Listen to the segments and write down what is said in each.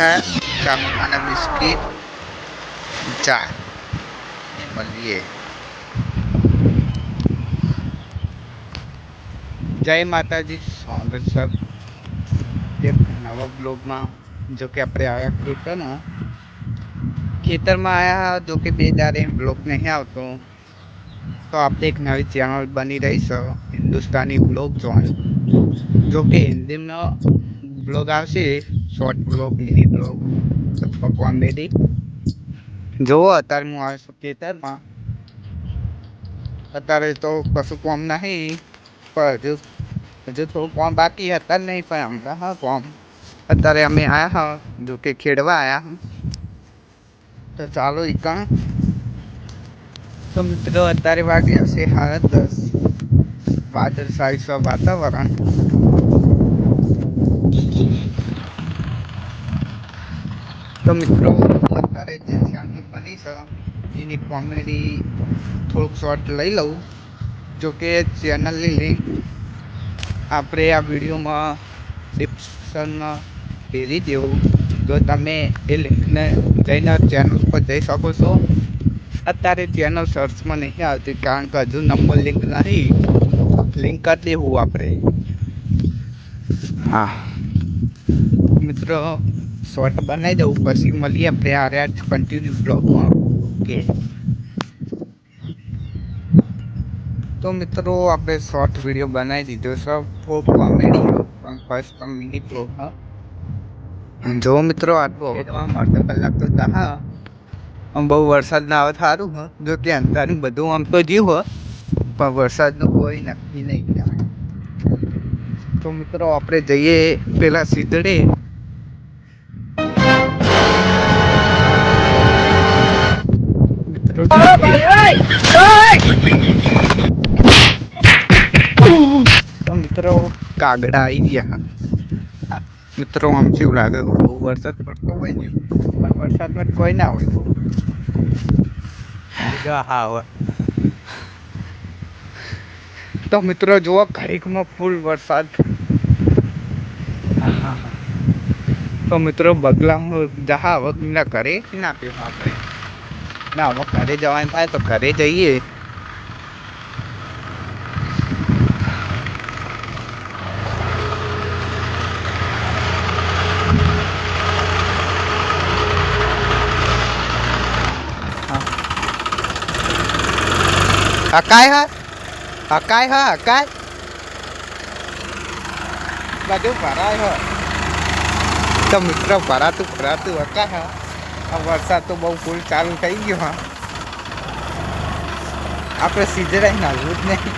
પરાઠા અને બિસ્કીટ. ચા. મળીએ. જય માતાજી, સ્વાગત સર એક નવા બ્લોગમાં, જો કે આપણે આવ્યા ખેતરમાં ખેતરમાં આવ્યા જો કે બે દાડે બ્લોગ નહીં આવતો. તો આપણે એક નવી ચેનલ બની રહી છે, હિન્દુસ્તાની બ્લોગ જોન જો કે હિન્દીમાં બ્લોગ આવશે શોર્ટ બ્લોગ મિની બ્લોગ અથવા કોમેડી જુઓ અત્યારે હું આવ્યો છું ખેતરમાં અત્યારે તો કશું કોમ નહીં પણ હજુ હજુ થોડું કોમ બાકી અત્યારે નહીં પણ હમણાં હા કોમ અત્યારે અમે આવ્યા હા જો કે ખેડવા આવ્યા તો ચાલો ઇકા તો મિત્રો અત્યારે વાગ્યા છે સાડા દસ વાદળ સાઈડ વાતાવરણ તો મિત્રો, અત્યારે જે ચેનલ બની છે એની કોમેડી થોડુંક શોર્ટ લઈ લઉં. જો કે ચેનલની લિંક આપણે આ વિડીયોમાં ડિસ્ક્રિપ્શનમાં ભેજી દેવું. તો તમે એ લિંકને જઈને ચેનલ પર જઈ શકો છો. અત્યારે ચેનલ સર્ચમાં નહીં આવતી, કારણ કે હજુ નંબર લિંક નહીં લિંક કરી દેવું આપણે. હા. મિત્રો શોર્ટ બનાવી દઉં પછી મળીએ આપણે આ રહ્યા કન્ટિન્યુ બ્લોગમાં ઓકે તો મિત્રો, આપણે શોર્ટ વીડિયો બનાવી દીધો છે. ફોર કોમેડી પણ ફર્સ્ટ મિની હા. જો મિત્રો આટલો અડધો કલાક તો હા. આમ બહુ વરસાદ ના આવે સારું, હ. જો કે અંધારું બધું આમ તો જીવ પણ વરસાદનું કોઈ નક્કી નહીં તો મિત્રો, આપણે જઈએ પેલા સીધડે. મિત્રો તો મિત્રો કાગડા આવી ગયા. મિત્રો આમ કેવું લાગે બહુ વરસાદ પડતો હોય ને પણ વરસાદમાં કોઈ ના હોય. હા તો મિત્રો જુઓ ઘડીકમાં ફૂલ વરસાદ. તો મિત્રો બગલામાં જહા હવે ના કરે ના પીવા આપણે ના હવે ઘરે જવાનું થાય તો ઘરે જઈએ અકાય હા અકાય હા અકાય બધું ભરાય હ તો મિત્ર ભરાતું ભરાતું અકાય હા આ વરસાદ તો બહુ ફૂલ ચાલુ થઈ ગયો, હા. આપણે સીધરાઈ નાખવું જ નહીં.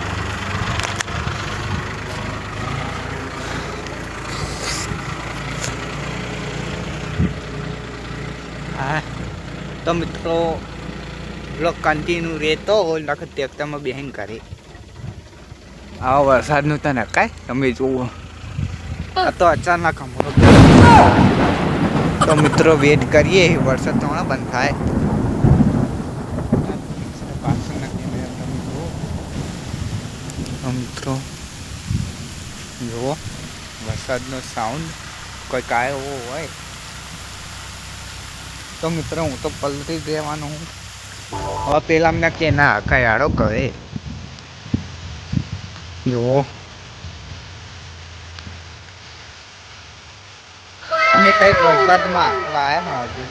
હા, તો મિત્રો બ્લોક કન્ટિન્યુ રહેતો હોય નકર ટ્રેક્ટરમાં કરી આવા વરસાદનું તો નકાય, તમે જુઓ. આ તો અચાનક હમણો. તો મિત્રો, વેટ કરીએ. વરસાદ તો હમણાં બંધ થાય. મિત્રો, જુઓ, વરસાદનો સાઉન્ડ કોઈ કાય એવો હોય. તો મિત્રો, હું તો પલટી દેવાનો હું હવે પેલા અમને કે ના કયાડો કહે જુઓ. અમે કંઈક વરસાદમાં લાયા હજુ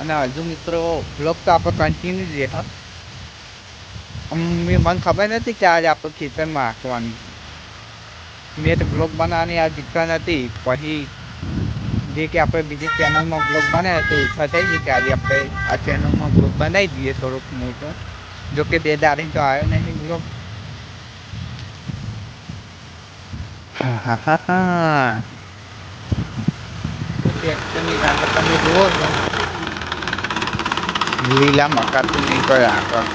અને હજુ મિત્રો બ્લોગ તો આપણે કન્ટિન્યુ જ રહે મને ખબર નથી કે આજે આપણે ખેતરમાં હાંકવાની મેં તો બ્લોગ બનાવવાની આ ઈચ્છા નથી પછી જે કે આપણે બીજી ચેનલમાં બ્લોગ બનાવ્યા તો ઈચ્છા થઈ ગઈ કે આજે આપણે આ ચેનલમાં બ્લોગ બનાવી દઈએ થોડોક મોટો જો કે બે દાડી તો આવ્યો નહીં બ્લોગ હા હા હા હા ટ્રેક્ટરની આગળ તમે જુઓ છો લીલા મકાતું નહીં કોઈ આગળ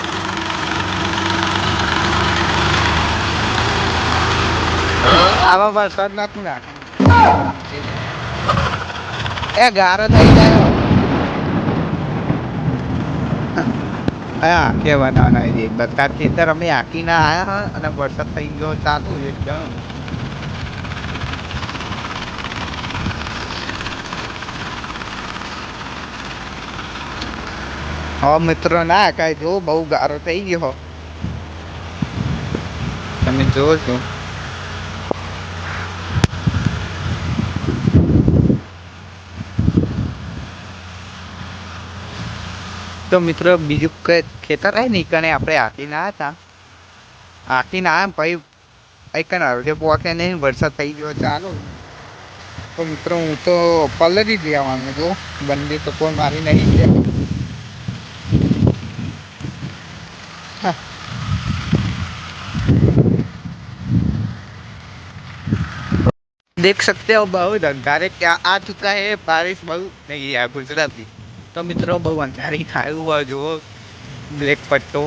આવા વરસાદ નથી નાખે એ ગારો થઈ જાય હા કે બનાવના બધા ખેતર અમે હાંકીને આવ્યા અને વરસાદ થઈ ગયો ચાલુ એકદમ હવે મિત્રો, ના કાંઈ જો બહુ ગારો થઈ ગયો. તમે જોવો છો. તો મિત્રો, બીજું કે ખેતર હોય ને કને આપણે હાથીને આવ્યા હતા. હાથીને આવ્યા ભાઈ અહીં કને અડધે પહોંચે નહીં, વરસાદ થઈ ગયો ચાલો. તો મિત્રો, હું તો પલરી જ આવવાનું જો બંદી તો કોઈ મારી નહીં ગયા देख सकते हो बहुत अंधारे क्या आ चुका है बारिश बहुत नहीं है गुजराती तो मित्रों બહુ અંધારી ખાયું હોય જુઓ બ્લેક પટ્ટો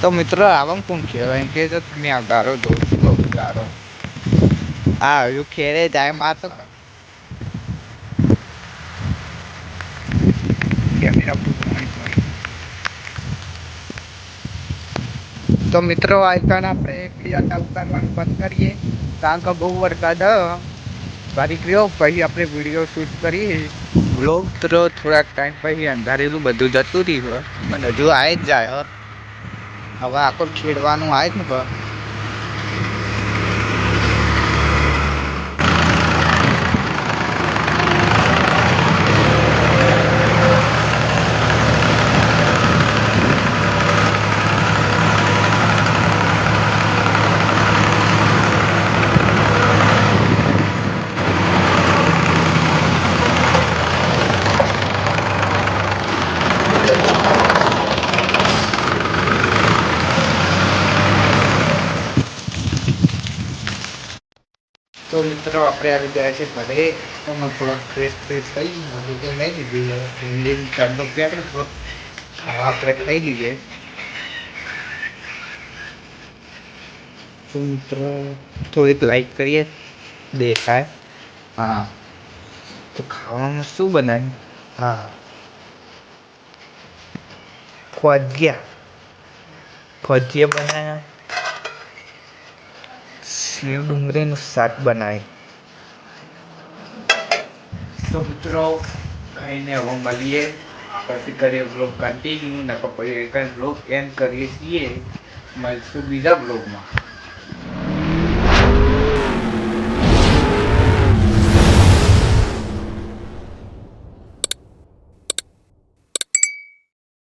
તો મિત્રો આવા કોણ કહેવાય એમ કે તો તમે આ ગારો જો બહુ ગારો આ હજુ ખેરે જાય માં તો કેમેરા તો મિત્રો આઈકન આપણે ક્રિયાતા ઉતારવાનું બંધ કરીએ. કારણ કે બહુ વરસાદ વારી ગયો. પછી આપણે વીડિયો શૂટ કરીએ. બ્લોગ તો થોડાક ટાઈમ પછી અંધારેલું બધું જતું રહ્યું પણ હજુ આવી જ જાય હવે આખો ખેડવાનું આવે જ ને તો મિત્રો, આપણે આવી ગયા છે ઘરે. અમે થોડોક ફ્રેશ ફ્રેશ થઈ બધું તો નહીં લીધું ઇન્ડિયન ચાંદો પ્યાર થોડોક ખાવા આપણે ખાઈ લઈએ. તો મિત્રો, થોડીક લાઈક કરીએ. દેખાય. હા. તો ખાવામાં શું બનાવ્યું? હા. ફજિયા. ફજિયા બનાવ્યા. સેવ ડુંગળીનું શાક બનાવી તો મિત્રો, ખાઈને હવે મળીએ. પછી કરીએ બ્લોગ કન્ટિન્યુ ને પછી એક બ્લોગ એન્ડ કરીએ છીએ. મળશું બીજા બ્લોગમાં